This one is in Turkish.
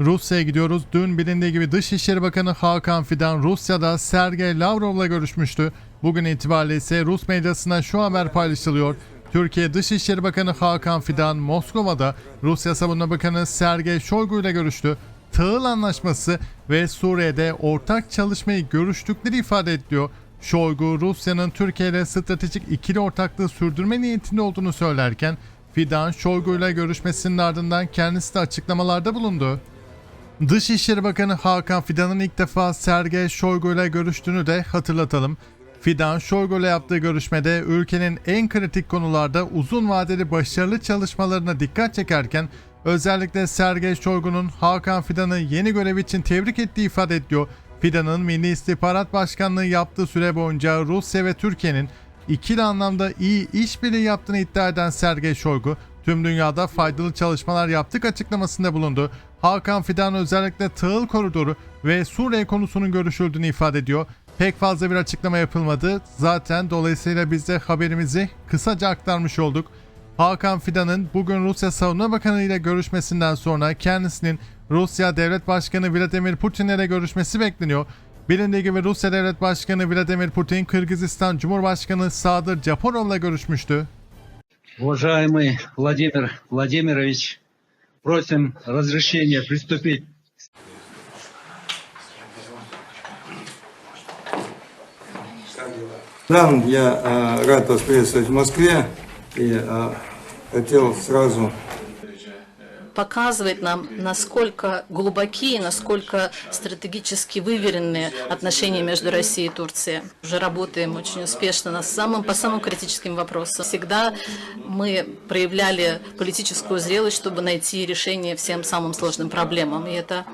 Rusya'ya gidiyoruz. Dün bilindiği gibi Dışişleri Bakanı Hakan Fidan Rusya'da Sergey Lavrov'la görüşmüştü. Bugün itibariyle ise Rus medyasına şu haber paylaşılıyor. Türkiye Dışişleri Bakanı Hakan Fidan Moskova'da Rusya Savunma Bakanı Sergey Shoigu ile görüştü. Tahıl Anlaşması ve Suriye'de ortak çalışmayı görüştükleri ifade ediliyor. Shoigu, Rusya'nın Türkiye ile stratejik ikili ortaklığı sürdürme niyetinde olduğunu söylerken, Fidan, Shoigu ile görüşmesinin ardından kendisi de açıklamalarda bulundu. Dışişleri Bakanı Hakan Fidan'ın ilk defa Sergey Shoigu ile görüştüğünü de hatırlatalım. Fidan, Shoigu ile yaptığı görüşmede ülkenin en kritik konularda uzun vadeli başarılı çalışmalarına dikkat çekerken özellikle Sergey Shoigu'nun Hakan Fidan'ı yeni görev için tebrik ettiği ifade ediliyor. Fidan'ın Milli İstihbarat Başkanlığı yaptığı süre boyunca Rusya ve Türkiye'nin ikili anlamda iyi işbirliği yaptığını iddia eden Sergey Shoigu, tüm dünyada faydalı çalışmalar yaptık açıklamasında bulundu. Hakan Fidan özellikle tahıl koridoru ve Suriye konusunun görüşüldüğünü ifade ediyor. Pek fazla bir açıklama yapılmadı. Zaten dolayısıyla biz de haberimizi kısaca aktarmış olduk. Hakan Fidan'ın bugün Rusya Savunma Bakanı ile görüşmesinden sonra kendisinin Rusya Devlet Başkanı Vladimir Putin ile görüşmesi bekleniyor. Bilindiği gibi Rusya Devlet Başkanı Vladimir Putin, Kırgızistan Cumhurbaşkanı Sadır Japarov'la görüşmüştü. Уважаемый Владимир Владимирович, просим разрешения приступить. Я э, рад вас приветствовать в Москве. И э, хотел сразу показывает нам, насколько глубокие, насколько стратегически выверенные отношения между Россией и Турцией. Уже работаем очень успешно на самым, по самым критическим вопросам. Всегда мы проявляли политическую зрелость, чтобы найти решение всем самым сложным проблемам. И это